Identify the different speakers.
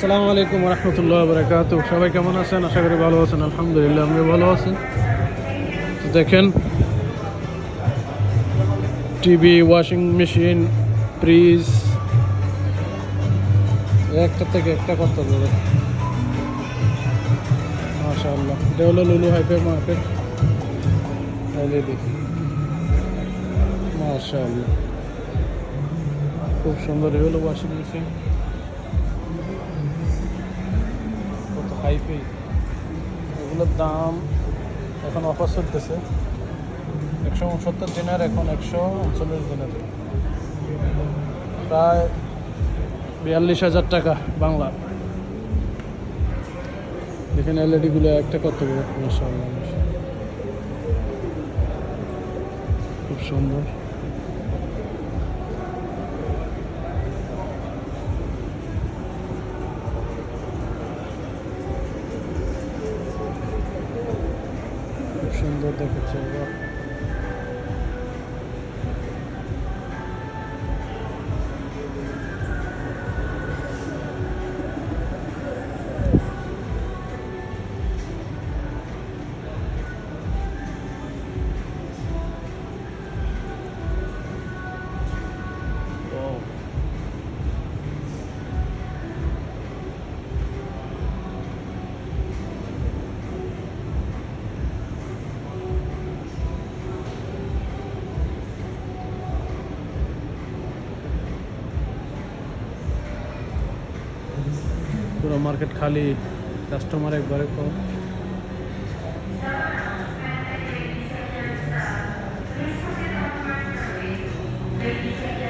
Speaker 1: আসসালামু আলাইকুম রহমতুল্লাহ বরকাত সবাই কেমন আছেন? আশা করি ভালো আছেন। আলহামদুলিল্লাহ, আমিও ভালো আছি। দেখেন, টিভি ওয়াশিং মেশিন, ফ্রিজ। একটা থেকে একটা করতে হবে। মাশাআল্লাহ। এটা হলো মার্কেট। মাশাআল্লাহ। খুব সুন্দর এই হলো ওয়াশিং মেশিন হাইফে এগুলোর দাম এখন অফার চলতেছে। একশো উনসত্তর দিনের, এখন একশো উনচল্লিশ দিনের। প্রায় বিয়াল্লিশ হাজার টাকা বাংলা। দেখেন এলইডিগুলো একটা কত। খুব সুন্দর। সুন্দর দেখাচ্ছে पूरा मार्केट खाली कस्टमर एक बार को Thank you.